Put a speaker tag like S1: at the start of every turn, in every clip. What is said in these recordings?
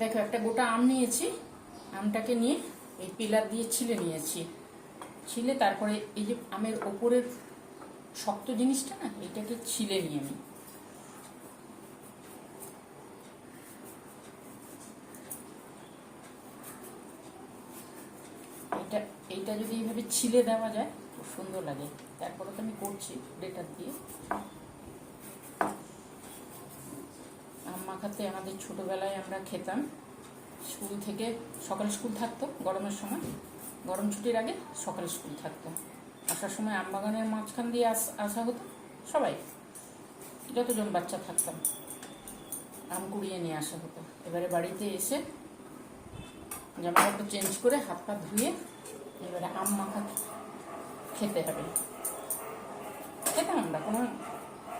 S1: দেখো, একটা গোটা আম নিয়েছি। আমটাকে নিয়ে এই পিলার দিয়ে ছিলে নিয়েছি। ছিলে তারপরে এই যে আমের ওপরের শক্ত জিনিসটা না, এটাকে ছিলে নিয়ে আমি। এটা, এইটা যদি এইভাবে ছিলে দেওয়া যায়, খুব সুন্দর লাগে। তারপরে তো আমি করছি ডেটার দিয়ে আম মাখাতে আমাদের ছোটোবেলায় আমরা খেতাম। স্কুল থেকে সকালে স্কুল থাকতো, গরমের সময়। গরম ছুটির আগে সকালে স্কুল থাকতো। আসার সময় আম বাগানের মাঝখান দিয়ে আস, আসা হতো সবাই। যতজন বাচ্চা থাকতাম, আম কুড়িয়ে নিয়ে আসা হতো। এবারে বাড়িতে এসে জামা কাপড় চেঞ্জ করে হাত পা ধুয়ে এবারে আম মাখা খেতে হবে। খেতাম আমরা, কোনো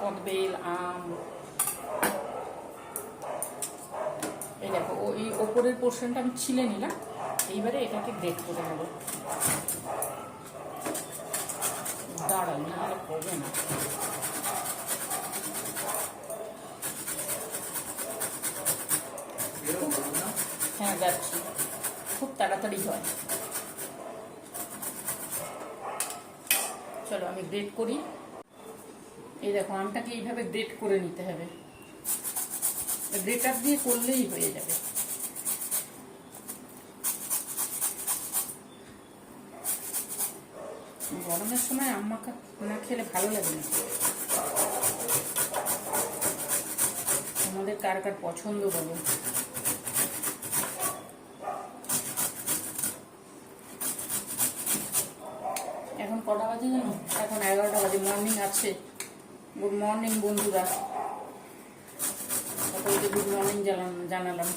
S1: কদবেল, আম এই দেখো, ও এই ওপরের পোর্শনটা আমি ছিলে নিলাম, এইবারে এটাকে গ্রেট করে নেব। দাঁড়াও নাহলে হবে না। হ্যাঁ যাচ্ছি। খুব তাড়াতাড়ি হয়। চলো, আমি গ্রেট করি। এই দেখো, আমটাকে এইভাবে গ্রেট করে নিতে হবে। গ্রেটার দিয়ে করলেই হয়ে যাবে। গরমের সময় আম মাখা না খেলে ভালো লাগে না। আমাদের কার কার পছন্দ বলো? এখন কটা বাজে জানো? এখন এগারোটা বাজে। মর্নিং আছে। গুড মর্নিং বন্ধুরা। সকলকে গুড মর্নিং জানালাম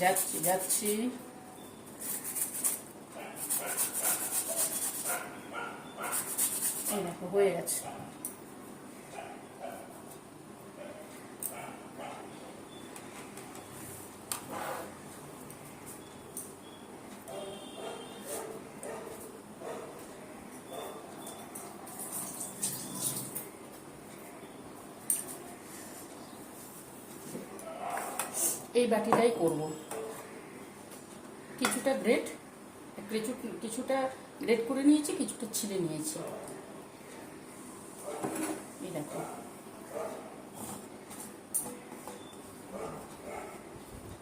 S1: যাচ্ছি যাচ্ছি। হয়ে গেছে। এই বাটিটাই করব। কিছুটা কিছু, কিছুটা গ্রেট করে নিয়েছি, কিছুটা ছিলে নিয়েছি। এই দেখো।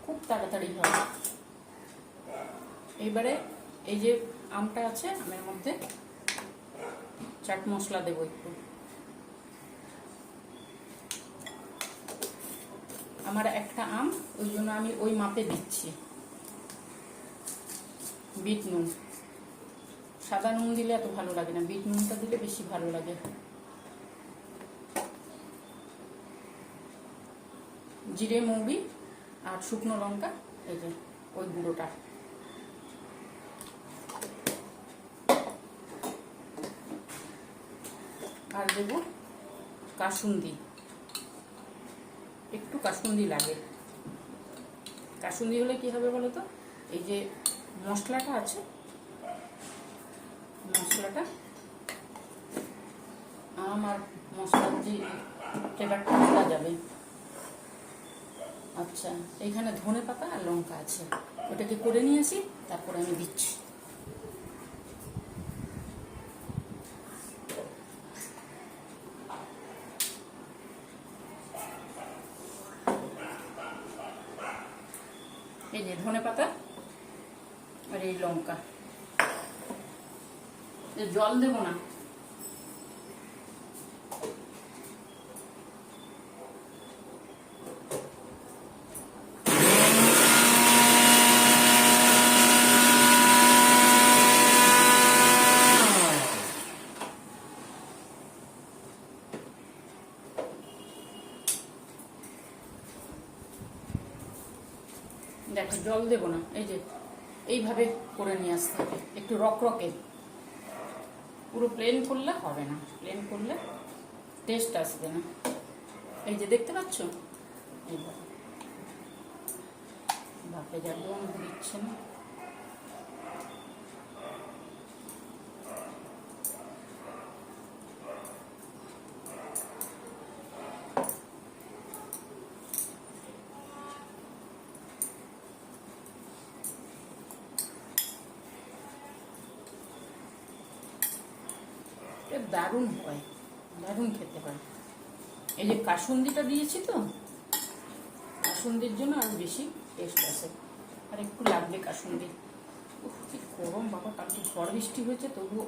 S1: খুব তাড়াতাড়ি হয় এবারে এই যে আমটা আছে, আমের মধ্যে চাট মশলা দেবো একটু। আমার একটা আম, ওই জন্য আমি ওই মাপে দিচ্ছি। বিট নুন। সাদা নুন দিলে এত ভালো লাগে না, বিট নুনটা দিলে বেশি ভালো লাগে। জিরে, মৌরি আর শুকনো লঙ্কা, এই যে ওই গুঁড়োটা। আর দেবো কাসুন্দি। কাসুন্দি লাগে। কাসুন্দি হলে কি হবে বলো তো এই যে মশলাটা আছে, মশলাটা আমার মশলার যে ফ্লেভারটা বোঝা যাবে। আচ্ছা এইখানে ধনে পাতা আর লঙ্কা আছে। ওটাকে করে নিয়ে আসি, তারপরে আমি দিচ্ছি। যে ধনে পাতা আর এই লঙ্কা। জল দেবো না। দেখো, জল দেবো না। এই যে, এইভাবে করে নিয়ে আসতে হবে। একটু রক রকে। পুরো প্লেন করলে হবে না। প্লেন করলে টেস্ট আসবে না। এই যে, দেখতে পাচ্ছ? এইভাবে বাপে যা দিচ্ছে না দারুণ হয় দারুণ খেতে হয় এই যে কাসুন্দিটা দিয়েছি তো, কাসুন্দির জন্য আরও বেশি টেস্ট আছে। আর একটু লাগবে কাসুন্দি। কি গরম, বাবা, কালকে ঝড় বৃষ্টি হয়েছে, তবুও।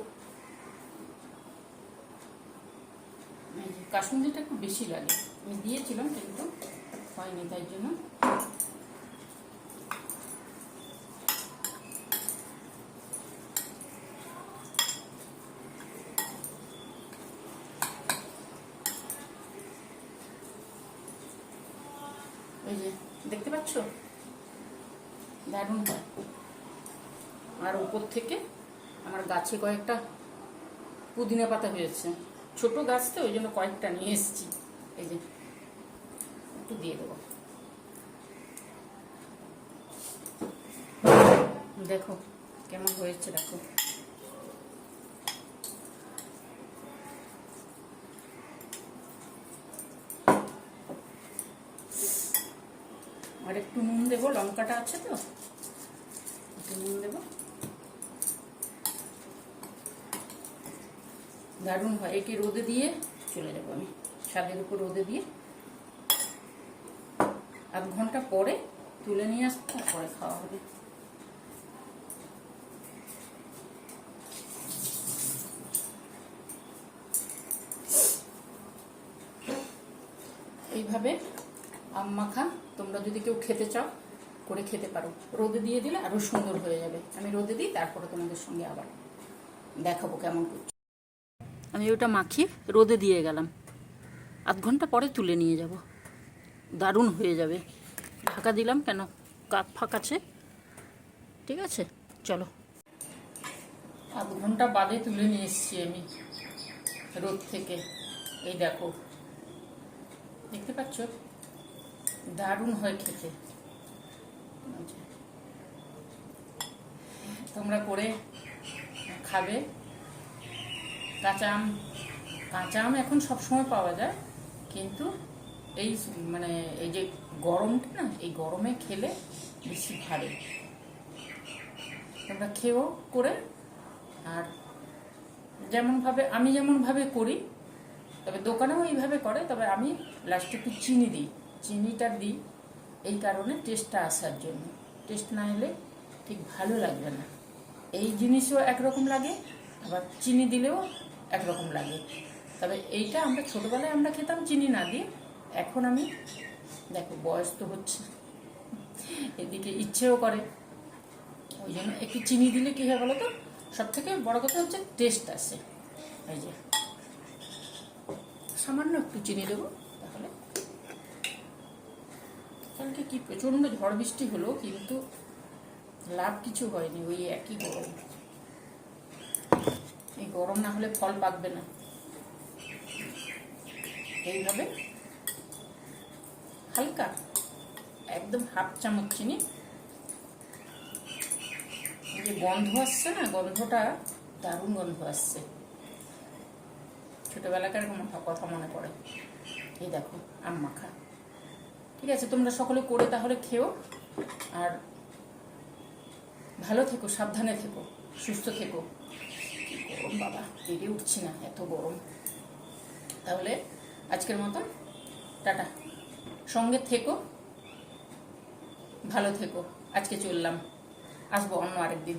S1: কাসুন্দিটা একটু বেশি লাগে। আমি দিয়েছিলাম, কিন্তু হয়নি, তাই জন্য যে, দেখতে পাচ্ছ? দারুণ আর উপর থেকে আমার গাছে কয়েকটা পুদিনা পাতা হয়েছে। ছোট গাছ তো, ওই জন্য কয়েকটা নিয়ে এসেছি। এই যে, একটু দিয়ে দেবো। দেখো, কেমন হয়েছে, দেখো। আর একটু নুন দেবো, লঙ্কাটা আছে তো? একটু নুন দেবো। দারুণ হয়, একে রোদে দিয়ে চলে যাব আমি ছাদের উপর রোদে দিয়ে। আধ ঘণ্টা পরে তুলে নিয়ে আসব, তারপরে খাওয়া হবে। এইভাবে আম মাখা তোমরা যদি কেউ খেতে চাও, করে খেতে পারো। রোদে দিয়ে দিলে আরও সুন্দর হয়ে যাবে। আমি রোদে দিই, তারপরে তোমাদের সঙ্গে আবার দেখাবো কেমন করছি। আমি ওটা মাখিয়ে রোদে দিয়ে গেলাম। আধ ঘণ্টা পরে তুলে নিয়ে যাব। দারুণ হয়ে যাবে। ঢাকা দিলাম কেন? কাপ ফাঁক আছে। ঠিক আছে, চলো। আধ ঘণ্টা বাদে তুলে নিয়ে এসেছি আমি রোদ থেকে। এই দেখো। দেখতে পাচ্ছ? দারুণ হয় খেতে। তোমরা করে খাবে। কাঁচা আম কাঁচা আম এখন সবসময় পাওয়া যায়, কিন্তু এই মানে এই যে গরমটা না, এই গরমে খেলে বেশি ভালো। তোমরা খেয়েও করে, আর যেমনভাবে, আমি যেমনভাবে করি, তবে দোকানেও এইভাবে করে, তবে আমি লাস্টে একটু চিনি দিই। চিনিটা দিই, এই কারণে টেস্টটা আসার জন্য। টেস্ট না এলে ঠিক ভালো লাগবে না। এই জিনিসও একরকম লাগে, আবার চিনি দিলেও একরকম লাগে। তবে এইটা আমরা ছোটোবেলায় আমরা খেতাম, চিনি না দিয়ে। এখন আমি, দেখো, বয়স তো হচ্ছে। এদিকে ইচ্ছেও করে। ওই জন্য একটু চিনি দিলে কী হয় বলো তো সব থেকে বড় কথা হচ্ছে টেস্ট আসে। এই যে, সামান্য একটু চিনি দেবো তাহলে কালকে কি প্রচণ্ড ঝড় বৃষ্টি হলো, কিন্তু লাভ কিছু হয়নি ওই একই গরম। এই গরম না হলে ফল পাকবে না। এইভাবে হালকা, একদম হাফ চামচ চিনি। যে গন্ধ আসছে না, গন্ধটা দারুণ গন্ধ আসছে। ছোটবেলাকার কথা মনে পড়ে। এই দেখো, আম মাখা। ঠিক আছে, তোমরা সকলে করে তাহলে খেও। আর ভালো থেকো, সাবধানে থেকো, সুস্থ থেকো। গরম, বাবা পেরে উঠছি না, এত গরম। তাহলে আজকের মতন, টাটা। সঙ্গে থেকো, ভালো থেকো। আজকে চললাম, আসব অন্য আরেকদিন।